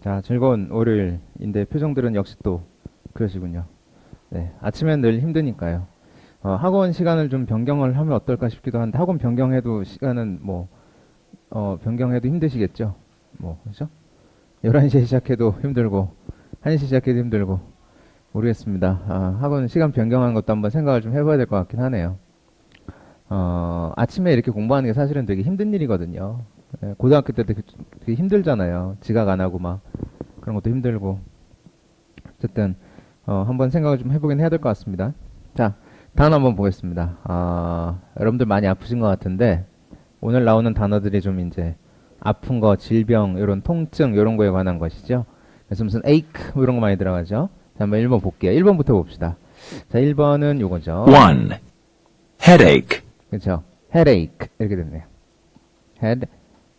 자, 즐거운 월요일인데 표정들은 역시 또 그러시군요. 네, 아침엔 늘 힘드니까요. 어, 학원 시간을 좀 변경을 하면 어떨까 싶기도 한데 학원 변경해도 시간은 뭐 어, 변경해도 힘드시겠죠. 뭐 그죠? 11시에 시작해도 힘들고 1시 시작해도 힘들고 모르겠습니다. 아, 학원 시간 변경한 것도 한번 생각을 좀 해봐야 될 것 같긴 하네요. 어, 아침에 이렇게 공부하는 게 사실은 되게 힘든 일이거든요. 예, 고등학교 때 되게, 되게 힘들잖아요. 지각 안 하고 막 그런 것도 힘들고 어쨌든 어, 한번 생각을 좀 해보긴 해야 될 것 같습니다. 자, 다음 한번 보겠습니다. 아, 여러분들 많이 아프신 것 같은데 오늘 나오는 단어들이 좀 이제 아픈 거, 질병, 이런 통증 이런 거에 관한 것이죠. 그래서 무슨 ache 뭐 이런 거 많이 들어가죠. 자, 한번 1번 볼게요. 1번부터 봅시다. 자, 1번은 요거죠. 1. Headache. 그렇죠. headache 이렇게 됐네요.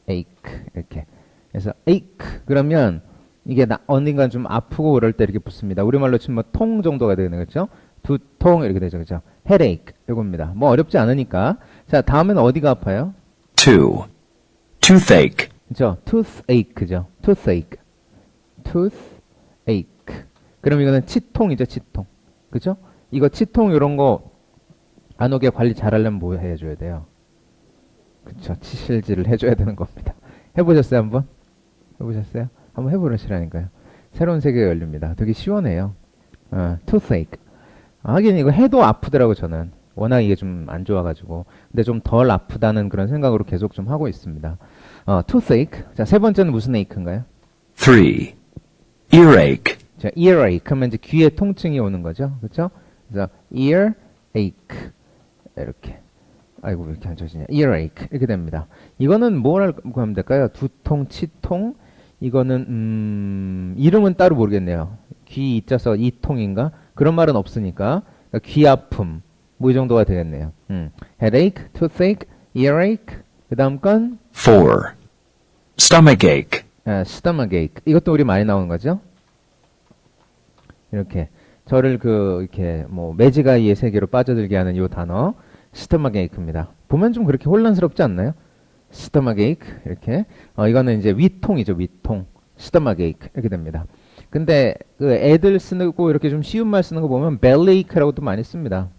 Headache 이렇게. 그래서 ache 그러면 이게 나, 어딘가 좀 아프고 그럴 때 이렇게 붙습니다. 우리말로 치면 뭐 통 정도가 되는 거죠. 두통 이렇게 되죠. 그렇죠. headache 이겁니다. 뭐 어렵지 않으니까. 자, 다음에는 어디가 아파요? 2. Toothache. 그죠? toothache죠. toothache. toothache. 그럼 이거는 치통이죠, 치통. 그죠? 이거 치통 이런 거 안 오게 관리 잘하려면 뭐 해줘야 돼요? 그쵸. 치실질을 해줘야 되는 겁니다. 해보셨어요, 한번? 해보셨어요? 한번 해보시라니까요. 새로운 세계가 열립니다. 되게 시원해요. 어, toothache. 아, 하긴 이거 해도 아프더라고, 저는. 워낙 이게 좀 안 좋아가지고. 근데 좀 덜 아프다는 그런 생각으로 계속 좀 하고 있습니다. 어, toothache. 자, 세 번째는 무슨 ache인가요? 3. Earache. 자, earache 하면 이제 귀에 통증이 오는 거죠. 그렇죠? 그래서 earache 이렇게. 아이고 왜 이렇게 안 쳐지냐. earache 이렇게 됩니다. 이거는 뭐라고 하면 될까요? 두통, 치통. 이거는 음, 이름은 따로 모르겠네요. 귀 있자서 이통인가? 그런 말은 없으니까 그러니까 귀 아픔 뭐 이 정도가 되겠네요. 음. headache, toothache, earache. 그다음 건 4. Stomachache. 아, stomach 이것도 우리 많이 나오는 거죠. 이렇게 저를 그 이렇게 뭐 매지가이의 세계로 빠져들게 하는 이 단어 stomach입니다. 보면 좀 그렇게 혼란스럽지 않나요? stomach 이렇게 어, 이거는 이제 위통이죠 위통 stomach 이렇게 됩니다. 근데 그 애들 쓰고 이렇게 좀 쉬운 말 쓰는 거 보면 bellyache라고도 많이 씁니다.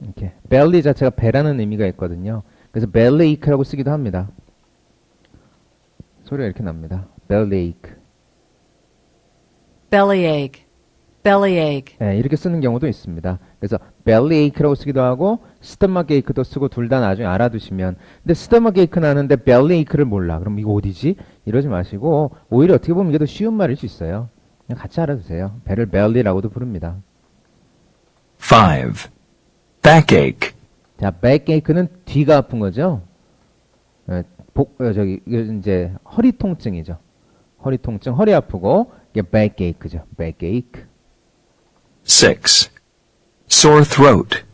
이렇게 belly 자체가 배라는 의미가 있거든요. 그래서 bellyache라고 쓰기도 합니다. 소리가 이렇게 납니다. bellyache. bellyache, bellyache, 예, 이렇게 쓰는 경우도 있습니다. 그래서 bellyache라고 쓰기도 하고 stomachache도 쓰고 둘 다 나중에 알아두시면 근데 stomachache는 아는데 bellyache를 몰라. 그럼 이거 어디지? 이러지 마시고 오히려 어떻게 보면 이게 더 쉬운 말일 수 있어요. 그냥 같이 알아두세요. 배를 belly라고도 부릅니다. 5. Backache. 자, backache는 뒤가 아픈 거죠. 예, 복, 어, 저기 이제 허리 통증이죠. 허리 통증, 허리 아프고 이게 backache죠. backache. 6. Sore throat.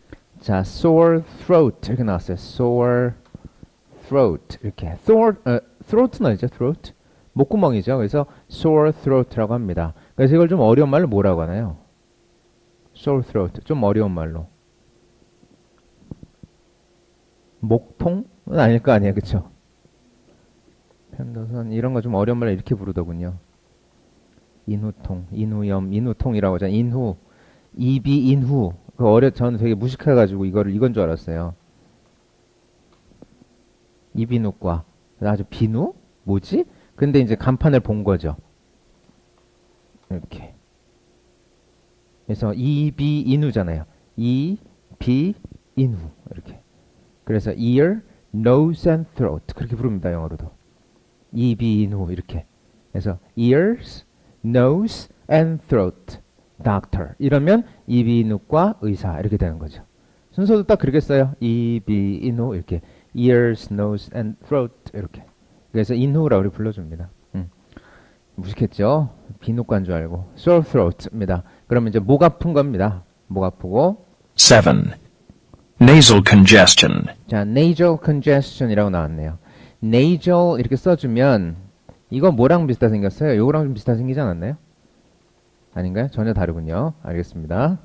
자, sore throat 이렇게 나왔어요. sore throat 이렇게 sore 어, throat는 어디죠? throat 목구멍이죠. 그래서 sore throat라고 합니다. 그래서 이걸 좀 어려운 말로 뭐라고 하나요? sore throat 좀 어려운 말로 목통은 아닐 거 아니에요, 그렇죠? 편도선 이런 거 좀 어려운 말로 이렇게 부르더군요. 인후통, 인후염, 인후통이라고 하잖아요. 인후, 이비 인후. 그 어려 저는 되게 무식해가지고 이거를 이건 줄 알았어요. 이비인후과. 아주 비누? 뭐지? 근데 이제 간판을 본 거죠. 이렇게. 그래서 이비인후잖아요. 이비인후 이렇게. 그래서 ear, nose and throat 그렇게 부릅니다 영어로도. 이비인후 이렇게. 그래서 ears, nose and throat. Doctor 이러면 이비인후과 의사 이렇게 되는 거죠. 순서도 딱 그렇게 써요. 이비인후 이렇게 ears, nose and throat 이렇게. 그래서 인후라고 우리 불러줍니다. 음. 무식했죠? 비누과인 줄 알고 sore throat입니다. 그러면 이제 목 아픈 겁니다. 목 아프고 7. Nasal congestion. 자 nasal congestion이라고 나왔네요. nasal 이렇게 써주면 이거 뭐랑 비슷하게 생겼어요? 요거랑 좀 비슷하게 생기지 않았나요? 아닌가요? 전혀 다르군요. 알겠습니다.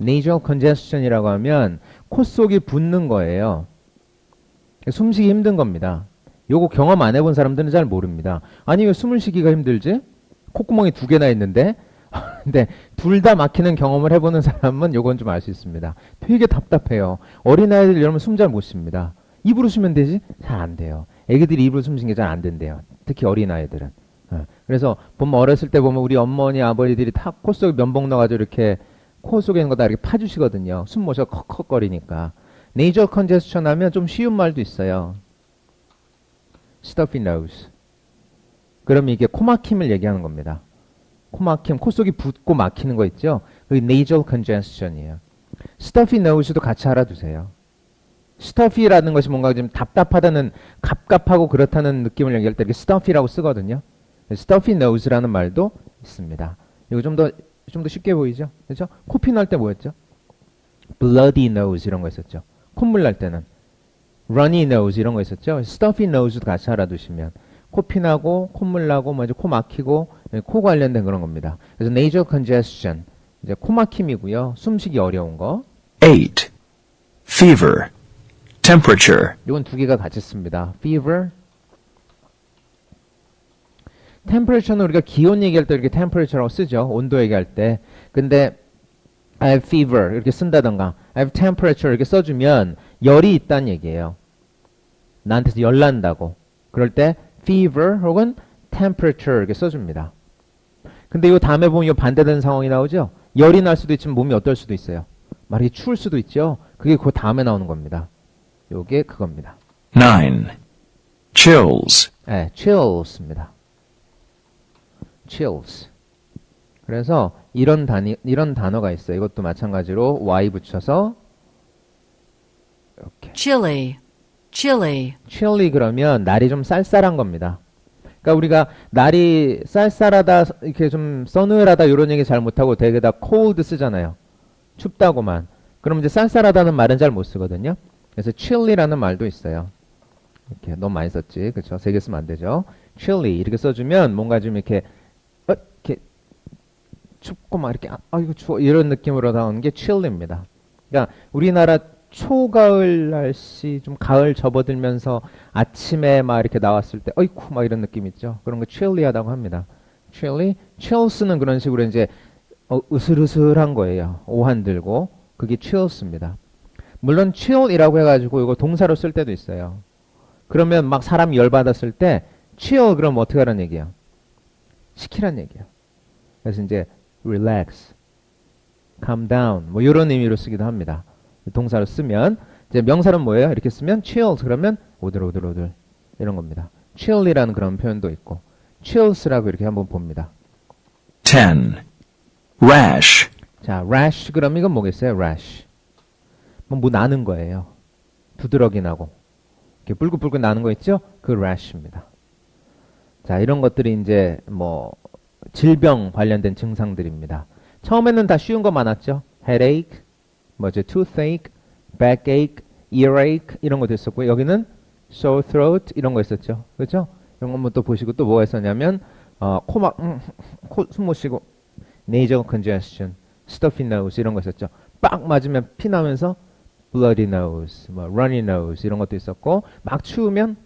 nasal congestion이라고 하면 코 속이 붓는 거예요. 숨쉬기 힘든 겁니다. 요거 경험 안 해본 사람들은 잘 모릅니다. 아니 왜 숨을 쉬기가 힘들지? 콧구멍이 두 개나 있는데 근데 둘 다 막히는 경험을 해보는 사람은 요건 좀 알 수 있습니다. 되게 답답해요. 어린아이들 여러분 숨 잘 못 쉽니다. 입으로 쉬면 되지? 잘 안 돼요. 애기들이 입으로 숨 쉬는 게 잘 안 된대요. 특히 어린아이들은. 어, 그래서 보면 어렸을 때 보면 우리 어머니 아버지들이 다 코 속에 면봉 넣어가지고 이렇게 코 속에 있는 거 다 이렇게 파주시거든요. 숨 모셔 컥컥거리니까. 네이저 컨제스천 하면 좀 쉬운 말도 있어요. stuffy nose. 그러면 이게 코 막힘을 얘기하는 겁니다. 코 막힘, 코 속이 붓고 막히는 거 있죠? 그게 nasal congestion이에요. stuffy nose도 같이 알아두세요. stuffy라는 것이 뭔가 좀 답답하다는, 갑갑하고 그렇다는 느낌을 얘기할 때 이렇게 stuffy라고 쓰거든요. Stuffy nose라는 말도 있습니다. 이거 좀 더, 좀 더 쉽게 보이죠? 그렇죠? 코피 날 때 뭐였죠? bloody nose 이런 거 있었죠. 콧물 날 때는 runny nose 이런 거 있었죠. stuffy nose도 같이 알아두시면 코피 나고 콧물 나고 뭐 이제 코 막히고 예, 코 관련된 그런 겁니다. 그래서 nasal congestion 이제 코 막힘이고요. 숨쉬기 어려운 거. 8. Fever. Temperature. 이건 두 개가 같이 씁니다. fever. Temperature는 우리가 기온 얘기할 때 이렇게 temperature라고 쓰죠. 온도 얘기할 때. 근데 I have fever 이렇게 쓴다던가 I have temperature 이렇게 써주면 열이 있다는 얘기예요. 나한테서 열 난다고. 그럴 때 fever 혹은 temperature 이렇게 써줍니다. 근데 이 다음에 보면 이 반대되는 상황이 나오죠. 열이 날 수도 있지만 몸이 어떨 수도 있어요. 말이 추울 수도 있죠. 그게 그 다음에 나오는 겁니다. 요게 그겁니다. 9. Chills. 네, chills입니다. Chills. 그래서 이런 단위, 이런 단어가 있어요. 이것도 마찬가지로 y 붙여서 이렇게 chilly, chilly, chilly 그러면 날이 좀 쌀쌀한 겁니다. 그러니까 우리가 날이 쌀쌀하다 이렇게 좀 서늘하다 이런 얘기 잘 못하고 되게 다 cold 쓰잖아요. 춥다고만. 그럼 이제 쌀쌀하다는 말은 잘 못 쓰거든요. 그래서 chilly라는 말도 있어요. 이렇게 너무 많이 썼지, 그렇죠? 세개 쓰면 안 되죠. chilly 이렇게 써주면 뭔가 좀 이렇게 어, 이렇게 춥고 막 이렇게 아, 아이고 추워 이런 느낌으로 나오는 게 chilly입니다. 그러니까 우리나라 초가을 날씨 좀 가을 접어들면서 아침에 막 이렇게 나왔을 때 어이쿠 막 이런 느낌 있죠. 그런 거 chilly하다고 합니다. chilly, chills는 그런 식으로 이제 어, 으슬으슬한 거예요. 오한 들고 그게 chills입니다. 물론 chill이라고 해가지고 이거 동사로 쓸 때도 있어요. 그러면 막 사람이 열받았을 때 chill 그럼 어떻게 하라는 얘기야? 시키란 얘기야. 그래서 이제 relax, calm down 뭐 이런 의미로 쓰기도 합니다. 동사로 쓰면 이제 명사는 뭐예요? 이렇게 쓰면 chills 그러면 오들오들오들 이런 겁니다. chill이라는 그런 표현도 있고 chills라고 이렇게 한번 봅니다. 10. Rash. 자, rash 그럼 이건 뭐겠어요? rash. 뭐, 뭐 나는 거예요. 두드러기 나고 이렇게 뿔긋뿔긋 나는 거 있죠? 그 rash입니다. 자, 이런 것들이 이제 뭐 질병 관련된 증상들입니다. 처음에는 다 쉬운 거 많았죠? headache, 뭐죠? toothache, backache, earache 이런 것도 있었고요. 여기는 sore throat 이런 거 있었죠. 그렇죠? 이런 것만 또 보시고 또 뭐가 있었냐면 어, 코막 음, 코숨 못 쉬고 nasal congestion, stuffy nose 이런 거 있었죠. 빡 맞으면 피 나면서 bloody nose, 뭐 runny nose 이런 것도 있었고 막 추우면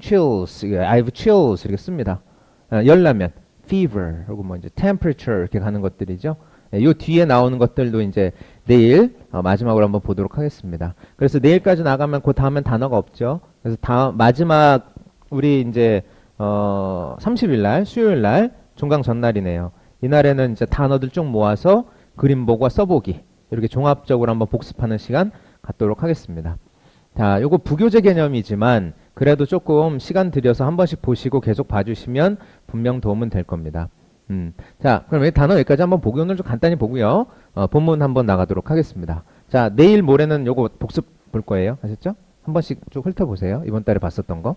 chills, 이게 I have chills 이렇게 씁니다. 어, 열나면 fever 그리고 뭐 이제 temperature 이렇게 가는 것들이죠. 예, 요 뒤에 나오는 것들도 이제 내일 어, 마지막으로 한번 보도록 하겠습니다. 그래서 내일까지 나가면 그 다음엔 단어가 없죠. 그래서 다음 마지막 우리 이제 어 30일 날 수요일 날 종강 전날이네요. 이날에는 이제 단어들 쭉 모아서 그림 보고 써보기 이렇게 종합적으로 한번 복습하는 시간 갖도록 하겠습니다. 자, 요거 부교재 개념이지만 그래도 조금 시간 들여서 한 번씩 보시고 계속 봐주시면 분명 도움은 될 겁니다. 음. 자, 그럼 이 단어 여기까지 한번 보기 오늘 좀 간단히 보고요. 어, 본문 한번 나가도록 하겠습니다. 자, 내일 모레는 요거 복습 볼 거예요. 아셨죠? 한 번씩 쭉 훑어보세요. 이번 달에 봤었던 거.